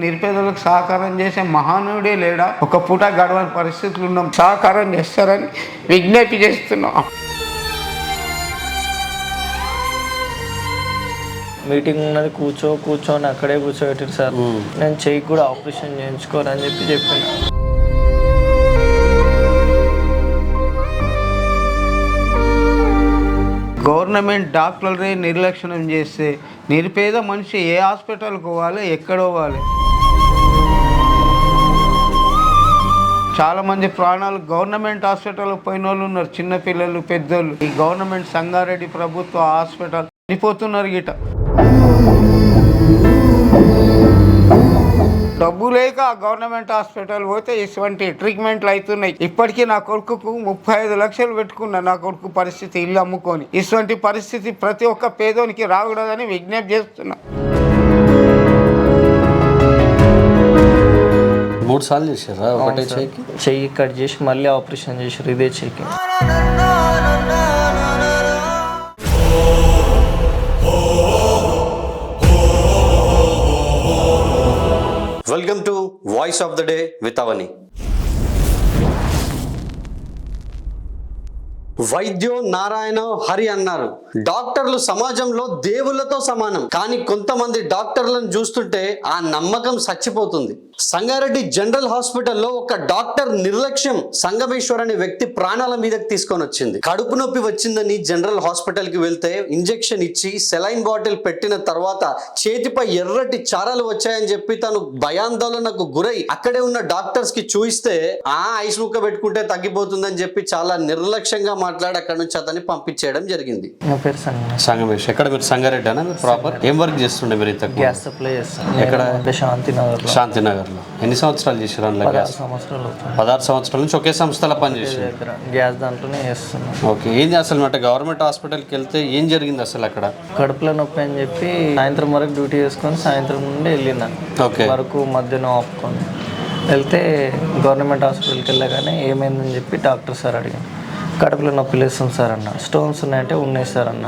నిరుపేదలకు సహకారం చేసే మహానుడే లేడా? ఒక పూట గడవని పరిస్థితులు ఉన్నాం. సహకారం చేస్తారని విజ్ఞప్తి చేస్తున్నాం. మీటింగ్ ఉన్నది కూర్చో కూర్చొని అక్కడే కూర్చోబెట్టారు సార్. నేను చెయ్యి కూడా ఆపరేషన్ చేయించుకోవాలని చెప్పి చెప్పిన. గవర్నమెంట్ డాక్టర్లే నిర్లక్ష్యం చేస్తే నిరుపేద మనిషి ఏ హాస్పిటల్కి పోవాలి ఎక్కడ పోవాలి? చాలామంది ప్రాణాలు గవర్నమెంట్ హాస్పిటల్ పోయిన వాళ్ళు ఉన్నారు. చిన్నపిల్లలు పెద్దోళ్ళు. ఈ గవర్నమెంట్ సంగారెడ్డి ప్రభుత్వ హాస్పిటల్ చనిపోతున్నారు గిట. డబ్బు లేక గవర్నమెంట్ హాస్పిటల్ పోతే ఇటువంటి ట్రీట్మెంట్లు అవుతున్నాయి ఇప్పటికీ నా కొడుకుకు ముప్పై ఐదు లక్షలు పెట్టుకున్న. నా కొడుకు పరిస్థితి ఇల్లు అమ్ముకొని. ఇటువంటి పరిస్థితి ప్రతి ఒక్క పేదోనికి రాకూడదని విజ్ఞప్తి చేస్తున్నా. మూడు సార్లు చేశారా? ఒకటే చేయికి? చెయ్యి కట్ చేసి మళ్ళీ ఆపరేషన్ చేసారు ఇదే చెయ్యికి. Welcome to voice of the day with Avani వైద్యో Narayana హరి అన్నారు. డాక్టర్లు సమాజంలో దేవుళ్ళతో సమానం. కానీ కొంతమంది డాక్టర్లను చూస్తుంటే ఆ నమ్మకం చచ్చిపోతుంది. సంగారెడ్డి జనరల్ హాస్పిటల్లో ఒక డాక్టర్ నిర్లక్ష్యం సంగమేశ్వర్ అనే వ్యక్తి ప్రాణాల మీదకి తీసుకొని వచ్చింది. కడుపు నొప్పి వచ్చిందని జనరల్ హాస్పిటల్కి వెళ్తే ఇంజెక్షన్ ఇచ్చి సెలైన్ బాటిల్ పెట్టిన తర్వాత చేతిపై ఎర్రటి చారాలు వచ్చాయని చెప్పి తను భయాందోళనకు గురై అక్కడే ఉన్న డాక్టర్స్కి చూయిస్తే ఆ ఐస్ ముక్క పెట్టుకుంటే తగ్గిపోతుందని చెప్పి చాలా నిర్లక్ష్యంగా మాట్లాడి అక్కడ నుంచి అతన్ని పంపించేయడం జరిగింది. నా పేరు సంగమేష్ ఎక్కడ మీరు సంగారెడ్డి అన్న మీరు ప్రాపర్? ఏం వర్క్ చేస్తుండే మీరు ఇంతకు గ్యాస్ సప్లై చేస్తాను. ఎక్కడ? శాంతినగర్లో. శాంతినగర్లో ఎన్ని సంవత్సరాలు చేసారు అందులో పదహారు గ్యాస్? సంవత్సరాలు అవుతుంది. పదహారు సంవత్సరాల నుంచి ఒకే సంస్థలో పనిచేసారు దగ్గర. గ్యాస్ దాంట్లోనే చేస్తున్నాను ఓకే ఏంది అసలు అంటే గవర్నమెంట్ హాస్పిటల్కి వెళ్తే ఏం జరిగింది అసలు అక్కడ? కడుపులో నొప్పి అని చెప్పి సాయంత్రం వరకు డ్యూటీ చేసుకొని సాయంత్రం నుండి వెళ్ళిన. ఓకే. వరకు మధ్యాహ్నం ఆపుకొని. వెళ్తే గవర్నమెంట్ హాస్పిటల్కి వెళ్ళగానే ఏమైందని చెప్పి డాక్టర్ సార్ అడిగాను కడుపులో నొప్పి లేస్తుంది సార్ అన్న. స్టోన్స్ ఉన్నాయంటే ఉన్నాయి సార్ అన్న.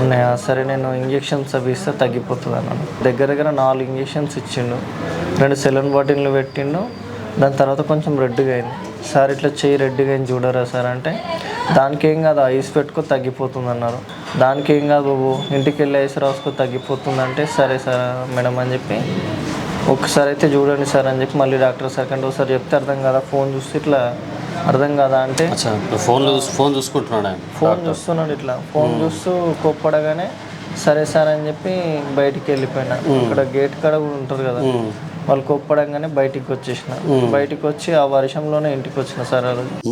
ఉన్నాయా? సరే నేను ఇంజెక్షన్స్ అవి ఇస్తే తగ్గిపోతుంది అన్నాను దగ్గర దగ్గర నాలుగు ఇంజెక్షన్స్ ఇచ్చిండు. రెండు సెలూన్ బాటిల్లు పెట్టిండు. దాని తర్వాత కొంచెం రెడ్గా అయింది. సార్ ఇట్లా చెయ్యి రెడ్గా అయింది చూడరా సార్ అంటే దానికి ఏం కాదు ఐస్ పెట్టుకో తగ్గిపోతుంది అన్నారు. దానికి ఏం కాదు బాబు ఇంటికి వెళ్ళి ఐస్ రాసుకో తగ్గిపోతుంది అంటే సరే సార్ మేడం అని చెప్పి ఒక్కసారి అయితే చూడండి సార్ అని చెప్పి మళ్ళీ డాక్టర్ సెకండ్ ఒకసారి చెప్తే అర్థం కదా? ఫోన్ చూస్తే ఇట్లా అర్థం కదా అంటే? ఫోన్ ఫోన్ చూసుకుంటున్నాడు ఆయన? ఫోన్ చూస్తున్నాడు ఇట్లా. ఫోన్ చూస్తూ కోప్పడగానే సరే సార్ అని చెప్పి బయటికి వెళ్ళిపోయినా. ఇక్కడ గేట్ కాడ కూడా ఉంటారు కదా. వాళ్ళు కోప్పడంగానే బయటికి వచ్చేసిన. బయటికి వచ్చి ఆ వర్షంలోనే ఇంటికి వచ్చిన సార్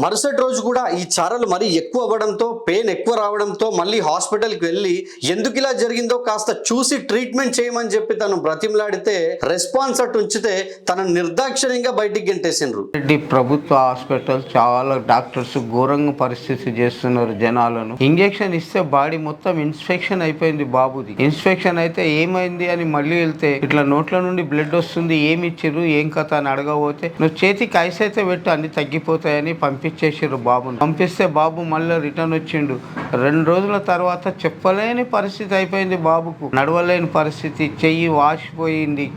మరుసటి రోజు కూడా ఈ చారలు మరీ ఎక్కువ అవ్వడంతో పెయిన్ ఎక్కువ రావడంతో మళ్ళీ హాస్పిటల్కి వెళ్ళి ఎందుకు ఇలా జరిగిందో కాస్త చూసి ట్రీట్మెంట్ చేయమని చెప్పి తను బ్రతిమలాడితే రెస్పాన్స్ అటు ఉంచితే తన నిర్దాక్షిణ్యంగా బయటికి గెంటేసిండ్రు. రెడ్డి ప్రభుత్వ హాస్పిటల్ చాలా డాక్టర్స్ ఘోరంగా పరిస్థితి చేస్తున్నారు జనాలను. ఇంజెక్షన్ ఇస్తే బాడీ మొత్తం ఇన్స్పెక్షన్ అయిపోయింది బాబుది. ఇన్స్పెక్షన్ అయితే ఏమైంది అని మళ్ళీ వెళ్తే ఇట్లా నోట్ల నుండి బ్లడ్ వస్తుంది ఏమి ఇచ్చిర్రు ఏం కథ అని అడగబోతే నువ్వు చేతికి ఐస్ అయితే పెట్టు అన్ని తగ్గిపోతాయని పంపించేసిర్రు బాబుని. పంపిస్తే బాబు మళ్ళీ రిటర్న్ వచ్చిండు. రెండు రోజుల తర్వాత చెప్పలేని పరిస్థితి అయిపోయింది బాబుకు. నడవలేని పరిస్థితి చెయ్యి వాసిపోయింది.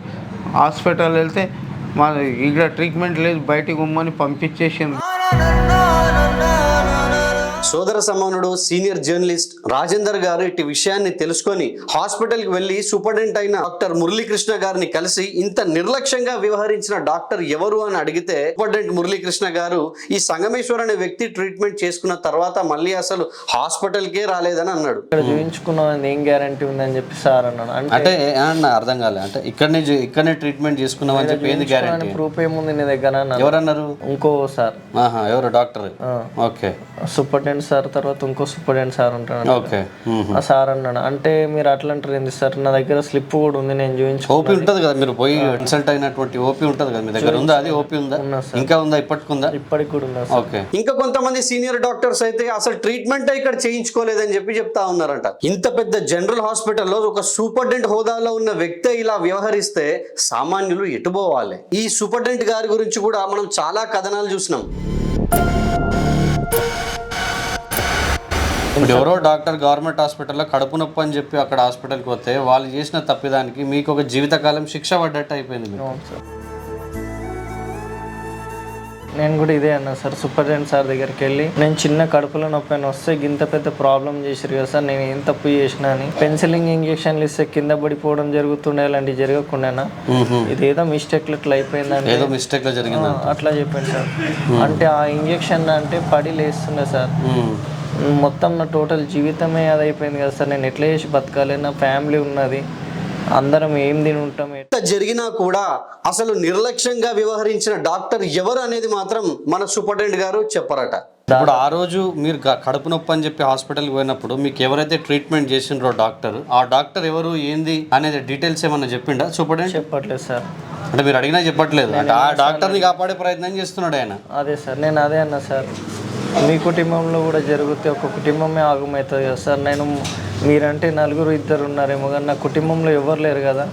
హాస్పిటల్ వెళ్తే మన ఇక్కడ ట్రీట్మెంట్ లేదు బయటికి ఉమ్మని పంపించేసిండ్రు. సోదర సమానుడు సీనియర్ జర్నలిస్ట్ రాజేందర్ గారు ఇటు విషయాన్ని తెలుసుకొని హాస్పిటల్కి వెళ్ళి సూపరింటెండెంట్ అయిన డాక్టర్ మురళీకృష్ణ గారిని కలిసి ఇంత నిర్లక్ష్యంగా వ్యవహరించిన డాక్టర్ ఎవరు అని అడిగితే సూపరింటెండెంట్ మురళీకృష్ణ గారు ఈ సంగమేశ్వర్ అనే వ్యక్తి ట్రీట్మెంట్ చేసుకున్న తర్వాత మళ్ళీ అసలు హాస్పిటల్కే రాలేదని అన్నాడు. ఇక్కడ చూపించుకున్నాం ఏం గ్యారంటీ ఉందని చెప్పి సార్ అన్నాడు. అంటే అర్థం కాలే. అంటే ఇక్కడనే ఇక్కడనే ట్రీట్మెంట్ చేసుకున్నామని చెప్పి ఏంది గ్యారంటీ? ప్రూఫ్ ఏముంది నీ దగ్గర ఎవరన్నారు? ఇంకో సార్. ఆహా ఎవరు? డాక్టర్? ఓకే. సూపరింటెండెంట్ సార్ తర్వాత ఇంకో సూపరింటెండెంట్ సార్ ఉంటాడు ఓకే. ఆ సార్ అన్నాడు. అంటే మీరు అట్లా అంటారు ఏంది సార్? నా దగ్గర స్లిప్ కూడా ఉంది నేను చూపించు ఓపీ ఉంటది కదా మీరు పోయి కన్సల్ట్ అయినటువంటి ఓపీ ఉంటది కదా మీ దగ్గర? ఉందా అది? ఓపీ ఉందా? ఇంకా ఉందా? ఇప్పటికుందా ఇప్పటికి కూడా ఉన్నా ఓకే. ఇంకా కొంతమంది సీనియర్ డాక్టర్స్ అయితే అసలు ట్రీట్మెంట్ ఇక్కడ చేయించుకోలేదని చెప్పి చెప్తా ఉన్నారంట. ఇంత పెద్ద జనరల్ హాస్పిటల్లో ఒక సూపరింటెండెంట్ హోదాలో ఉన్న వ్యక్తే ఇలా వ్యవహరిస్తే సామాన్యులు ఎటుపోవాలి ఈ సూపరింటెండెంట్ గారి గురించి కూడా మనం చాలా కథనాలు చూసినాం. ఇప్పుడు ఎవరో డాక్టర్ గవర్నమెంట్ హాస్పిటల్లో కడుపు నొప్పి అని చెప్పి అక్కడ హాస్పిటల్కి పోతే వాళ్ళు చేసిన తప్పిదానికి మీకు ఒక జీవితకాలం శిక్ష పడ్డట్టు అయిపోయింది మీకు. సార్. నేను కూడా ఇదే అన్నా సార్ సూపరింటెండెంట్ సార్ దగ్గరికి వెళ్ళి నేను చిన్న కడుపులో నొప్పి అని వస్తే ఇంత పెద్ద ప్రాబ్లం చేశారు కదా సార్ నేను ఏం తప్పు చేసినా అని. పెన్సిలింగ్ ఇంజెక్షన్లు ఇస్తే కింద పడిపోవడం జరుగుతుండే అలాంటివి జరగకుండా ఇది ఏదో మిస్టేక్ ఇట్లా అయిపోయిందండి ఏదో మిస్టేక్లో జరిగింది అట్లా చెప్పాను సార్. అంటే ఆ ఇంజెక్షన్ అంటే పడి లేస్తుండే సార్. మొత్తం నా టోటల్ జీవితమే అది అయిపోయింది కదా సార్. నేను ఎట్లా చేసి బతకాలి? నా ఫ్యామిలీ ఉన్నది. అందరం ఏం తిని ఉంటాం? ఎంత జరిగినా కూడా అసలు నిర్లక్ష్యంగా వ్యవహరించిన డాక్టర్ ఎవరు అనేది మాత్రం మన సూపరింటెండెంట్ గారు చెప్పరట. ఇప్పుడు ఆ రోజు మీరు కడుపు నొప్పి అని చెప్పి హాస్పిటల్కి పోయినప్పుడు మీకు ఎవరైతే ట్రీట్మెంట్ చేసిండ్రో డాక్టర్ ఆ డాక్టర్ ఎవరు ఏంది అనేది డీటెయిల్స్ ఏమన్నా చెప్పిండా సూపరింటెండెంట్? చెప్పట్లేదు సార్. అంటే మీరు అడిగినా చెప్పట్లేదు. అంటే ఆ డాక్టర్ని కాపాడే ప్రయత్నం చేస్తున్నాడు ఆయన. అదే సార్ నేను అదే అన్నా సార్. మీ కుటుంబంలో కూడా జరిగితే ఒక కుటుంబమే ఆగమవుతుంది కదా సార్. నేను మీరంటే నలుగురు ఇద్దరు ఉన్నారేమో కానీ నా కుటుంబంలో ఎవరు లేరు కదా.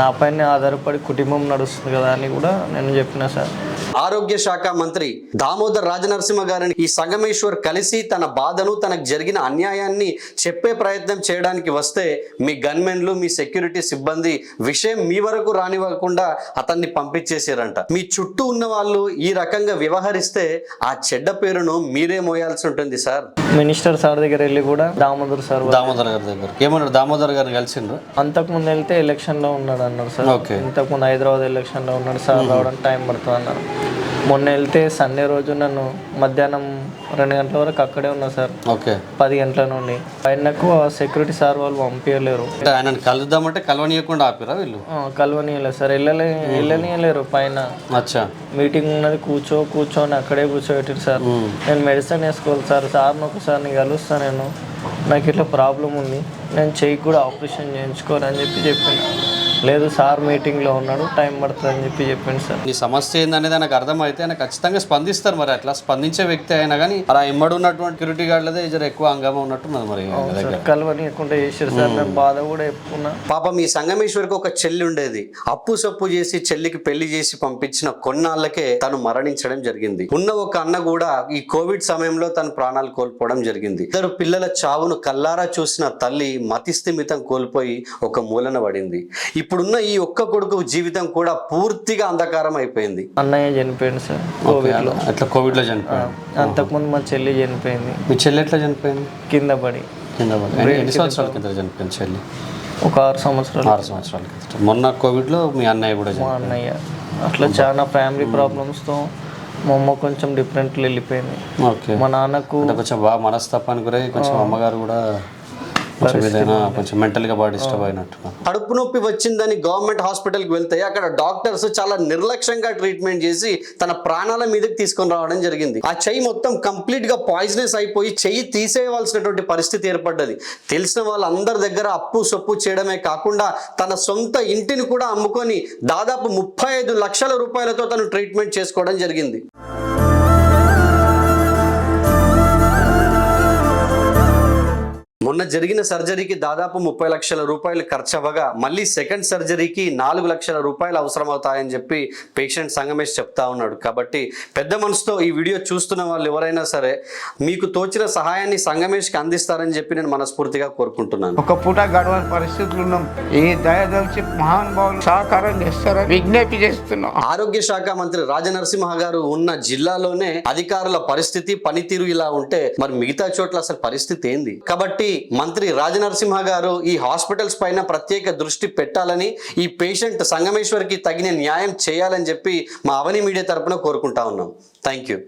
నా పైన ఆధారపడి కుటుంబం నడుస్తుంది కదా అని కూడా నేను చెప్పిన సార్. ఆరోగ్య శాఖ మంత్రి దామోదర్ రాజనరసింహ గారిని ఈ సంగమేశ్వర్ కలిసి తన బాధను తనకు జరిగిన అన్యాయాన్ని చెప్పే ప్రయత్నం చేయడానికి వస్తే మీ గన్మెన్లు మీ సెక్యూరిటీ సిబ్బంది విషయం మీ వరకు రానివ్వకుండా అతన్ని పంపించేసారంట మీ చుట్టూ ఉన్న వాళ్ళు ఈ రకంగా వ్యవహరిస్తే ఆ చెడ్డ పేరును మీరే మోయాల్సి ఉంటుంది సార్. మినిస్టర్ సార్ దగ్గర వెళ్ళి కూడా దామోదర్ సార్ దామోదర్ గారి దగ్గర ఏమన్నారు దామోదర్ గారిని కలిసిండ్రు? అంతకుముందు వెళ్తే ఎలక్షన్లో ఉన్నాడు అన్నారు సార్. ఓకే. ఇంతకుముందు హైదరాబాద్ ఎలక్షన్లో ఉన్నాడు. సార్ రావడానికి టైం పడుతుంది అన్నారు మొన్న వెళ్తే సండే రోజు నన్ను మధ్యాహ్నం రెండు గంటల వరకు అక్కడే ఉన్నా సార్. ఓకే. పది గంటల నుండి. పైనకు ఆ సెక్యూరిటీ సార్ వాళ్ళు పంపించలేరు అంటే ఆయనను కలుద్దామంటే కలవనీయకుండా ఆపిరా వీళ్ళు? కలవనీయలేదు సార్. వెళ్ళలే వెళ్ళనీయలేరు పైన. అచ్చా. మీటింగ్ ఉన్నది కూర్చో కూర్చొని అక్కడే కూర్చోబెట్టారు సార్. నేను మెడిసిన్ వేసుకోవాలి సార్. సార్ని ఒకసారి కలుస్తా నేను. నాకు ఇట్లా ప్రాబ్లం ఉంది. నేను చెయ్యి కూడా ఆపరేషన్ చేయించుకోవాలని చెప్పి చెప్పాను. లేదు సార్ మీటింగ్లో ఉన్నాడు టైం పడుతుంది అని చెప్పి చెప్పింది సార్. నీ సమస్య ఏందనేది నాకు అర్థమైతే ఆయన ఖచ్చితంగా స్పందిస్తారు మరి అట్లా స్పందించే వ్యక్తి అయినా కానీ అలా ఇమ్మడి ఉన్నటువంటి సెక్యూరిటీ గార్డులదే జర ఎక్కువ హంగామా ఉన్నట్టున్నది మరి ఆయన దగ్గర సార్ కలవనీయకుండా చేశారు సార్ నేను బాధ కూడా చెప్పుకున్నా పాపం ఈ సంగమేశ్వరికి ఒక చెల్లి ఉండేది. అప్పు సప్పు చేసి చెల్లికి పెళ్ళి చేసి పంపించిన కొన్నాళ్ళకే తను మరణించడం జరిగింది. ఉన్న ఒక అన్న కూడా ఈ కోవిడ్ సమయంలో తన ప్రాణాలు కోల్పోవడం జరిగింది. ఇద్దరు పిల్లల చావును కల్లారా చూసిన తల్లి మతిస్థిమితం కోల్పోయి ఒక మూలన పడింది. ఇప్పుడున్న ఈ ఒక్క కొడుకు జీవితం కూడా పూర్తిగా అంధకారం అయిపోయింది. అన్నయ్య చనిపోయింది సార్ కోవిడ్లో. అట్లా కోవిడ్లో చనిపోయింది అంతకుముందు మా చెల్లి చనిపోయింది. మీ చెల్లి ఎట్లా చనిపోయింది? కింద పడి. కింద పడి. ఎన్ని- సంవత్సరాల కింద చనిపోయింది చెల్లి? ఒక ఆరు సంవత్సరాలు. ఆరు సంవత్సరాల కింద. మొన్న కోవిడ్లో మీ అన్నయ్య కూడా మా అన్నయ్య. అట్లా చాలా ఫ్యామిలీ ప్రాబ్లమ్స్తో మా అమ్మ కొంచెం డిఫరెంట్లు వెళ్ళిపోయింది. ఓకే. మా నాన్నకు కొంచెం బాగా మనస్తాపానికి గురై కొంచెం అమ్మగారు కూడా కొంచెం ఏదైనా కొంచెం మెంటల్గా బాగా డిస్టర్బ్ అయినట్టు కడుపు నొప్పి వచ్చిందని గవర్నమెంట్ హాస్పిటల్కి వెళ్తే అక్కడ డాక్టర్స్ చాలా నిర్లక్ష్యంగా ట్రీట్మెంట్ చేసి తన ప్రాణాల మీదకి తీసుకొని రావడం జరిగింది. ఆ చెయ్యి మొత్తం కంప్లీట్గా పాయిజనస్ అయిపోయి చెయ్యి తీసేయవలసినటువంటి పరిస్థితి ఏర్పడ్డది. తెలిసిన వాళ్ళందరి దగ్గర అప్పు సొప్పు చేయడమే కాకుండా తన సొంత ఇంటిని కూడా అమ్ముకొని దాదాపు ముప్పై ఐదు లక్షల రూపాయలతో తను ట్రీట్మెంట్ చేసుకోవడం జరిగింది. జరిగిన సర్జరీకి దాదాపు ముప్పై లక్షల రూపాయలు ఖర్చు అవ్వగా మళ్ళీ సెకండ్ సర్జరీకి నాలుగు లక్షల రూపాయలు అవసరం అవుతాయని చెప్పి పేషెంట్ సంగమేష్ చెప్తా ఉన్నాడు. కాబట్టి పెద్ద మనసుతో ఈ వీడియో చూస్తున్న వాళ్ళు ఎవరైనా సరే మీకు తోచిన సహాయాన్ని సంగమేష్కి అందిస్తారని చెప్పి నేను మనస్ఫూర్తిగా కోరుకుంటున్నాను. ఒక పూట గడవని పరిస్థితులు ఉన్నాం. ఏ దయదలిచి మహానుభావులు సహకారం చేస్తారని విజ్ఞప్తి చేస్తున్నాం. ఆరోగ్య శాఖ మంత్రి రాజనరసింహ గారు ఉన్న జిల్లాలోనే అధికారుల పరిస్థితి పనితీరు ఇలా ఉంటే మరి మిగతా చోట్ల అసలు పరిస్థితి ఏంది? కాబట్టి మంత్రి రాజనరసింహ గారు ఈ హాస్పిటల్స్ పైన ప్రత్యేక దృష్టి పెట్టాలని ఈ పేషెంట్ సంగమేశ్వర్కి తగిన న్యాయం చేయాలని చెప్పి మా అవని మీడియా తరపున కోరుకుంటా ఉన్నాం. Thank you